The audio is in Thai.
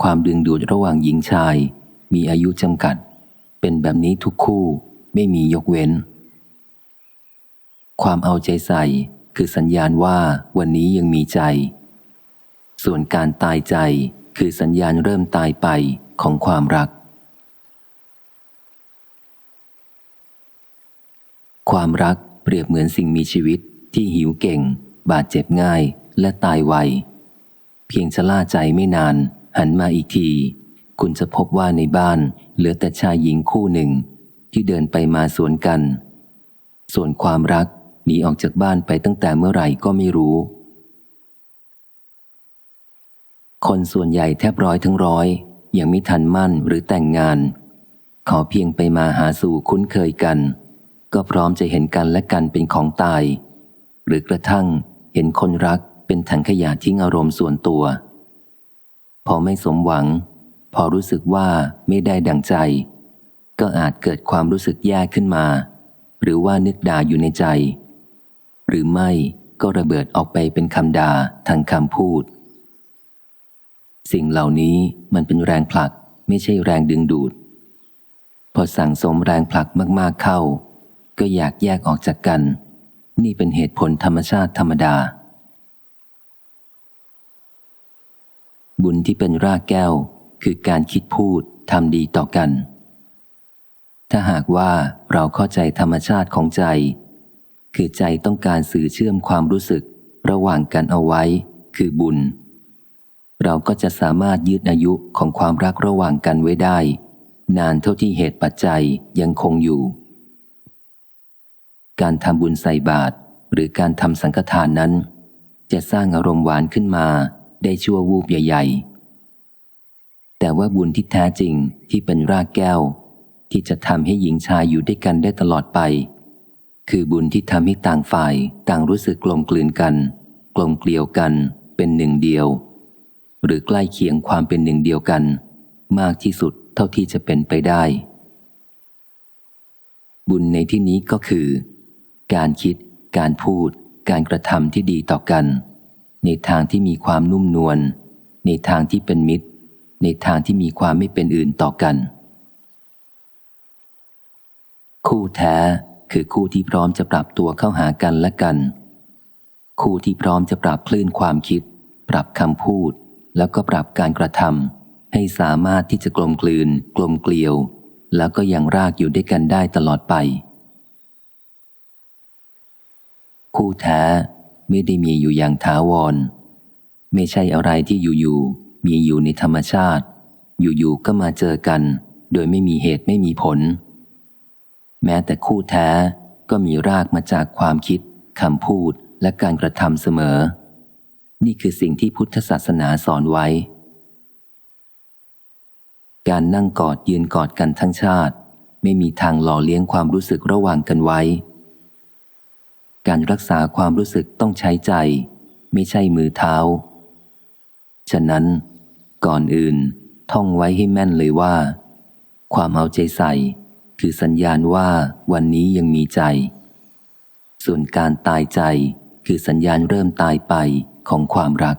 ความดึงดูดระหว่างหญิงชาย มีอายุจำกัด เป็นแบบนี้ทุกคู่ไม่มียกเว้น ความเอาใจใส่คือสัญญาณว่าวันนี้ยังมีใจ ส่วนการตายใจคือสัญญาณเริ่มตายไปของความรัก ความรักเปรียบเหมือนสิ่งมีชีวิตที่หิวเก่ง บาดเจ็บง่ายและตายไว เพียงชะล่าใจไม่นาน หันมาอีกที คุณจะพบว่าในบ้านเหลือแต่ชายหญิงคู่หนึ่ง ที่เดินไปมาสวนกัน ส่วนความรักหนีออกจากบ้านไปตั้งแต่เมื่อไหร่ก็ไม่รู้ คนส่วนใหญ่แทบร้อยทั้งร้อย ยังไม่ทันมั่นหรือแต่งงาน ขอเพียงไปมาหาสู่คุ้นเคยกัน ก็พร้อมจะเห็นกันและกันเป็นของตาย หรือกระทั่งเห็นคนรักเป็นถังขยะทิ้งอารมณ์ส่วนตัว พอไม่สมหวัง พอรู้สึกว่าไม่ได้ดังใจ ก็อาจเกิดความรู้สึกแย่ขึ้นมา หรือว่านึกด่าอยู่ในใจ หรือไม่ก็ระเบิดออกไปเป็นคำด่าทางคำพูด สิ่งเหล่านี้มันเป็นแรงผลักไม่ใช่แรงดึงดูด พอสั่งสมแรงผลักมากๆเข้า ก็อยากแยกออกจากกัน นี่เป็นเหตุผลธรรมชาติธรรมดา บุญที่เป็นรากแก้ว คือการคิดพูดทำดีต่อกัน ถ้าหากว่าเราเข้าใจธรรมชาติของใจ คือใจต้องการสื่อเชื่อมความรู้สึกระหว่างกันเอาไว้ คือบุญ เราก็จะสามารถยืดอายุของความรักระหว่างกันไว้ได้ นานเท่าที่เหตุปัจจัยยังคงอยู่ การทำบุญใส่บาตรหรือการทำสังฆทานนั้น จะสร้างอารมณ์หวานขึ้นมา ได้ชั่ววูบใหญ่ๆ แต่ว่าบุญที่แท้จริงที่เป็นรากแก้ว ที่จะทำให้หญิงชายอยู่ด้วยกันได้ตลอดไป คือบุญที่ทำให้ต่างฝ่ายต่างรู้สึกกลมกลืนกัน กลมเกลียวกันเป็นหนึ่งเดียว หรือใกล้เคียงความเป็นหนึ่งเดียวกัน มากที่สุดเท่าที่จะเป็นไปได้ บุญในที่นี้ก็คือ การคิด การพูด การกระทำที่ดีต่อกัน ในทางที่มีความนุ่มนวล ในทางที่เป็นมิตร ในทางที่มีความไม่เป็นอื่นต่อกัน คู่แท้คือคู่ที่พร้อมจะปรับตัวเข้าหากันและกัน คู่ที่พร้อมจะปรับคลื่นความคิด ปรับคำพูด แล้วก็ปรับการกระทำให้สามารถที่จะกลมกลืน กลมเกลียว แล้วก็ยังรากอยู่ด้วยกันได้ตลอดไป คู่แท้ ไม่ได้มีอยู่อย่างถาวร ไม่ใช่อะไรที่อยู่ๆมีอยู่ในธรรมชาติ อยู่ๆก็มาเจอกัน โดยไม่มีเหตุไม่มีผล แม้แต่คู่แท้ก็มีรากมาจากความคิดคำพูดและการกระทำเสมอ นี่คือสิ่งที่พุทธศาสนาสอนไว้ การนั่งกอดยืนกอดกันทั้งชาติ ไม่มีทางหล่อเลี้ยงความรู้สึกระหว่างกันไว้ การรักษาความรู้สึกต้องใช้ใจ ไม่ใช่มือเท้า ฉะนั้น ก่อนอื่นท่องไว้ให้แม่นเลยว่า ความเอาใจใส่ คือสัญญาณว่าวันนี้ยังมีใจ ส่วนการตายใจคือสัญญาณเริ่มตายไปของความรัก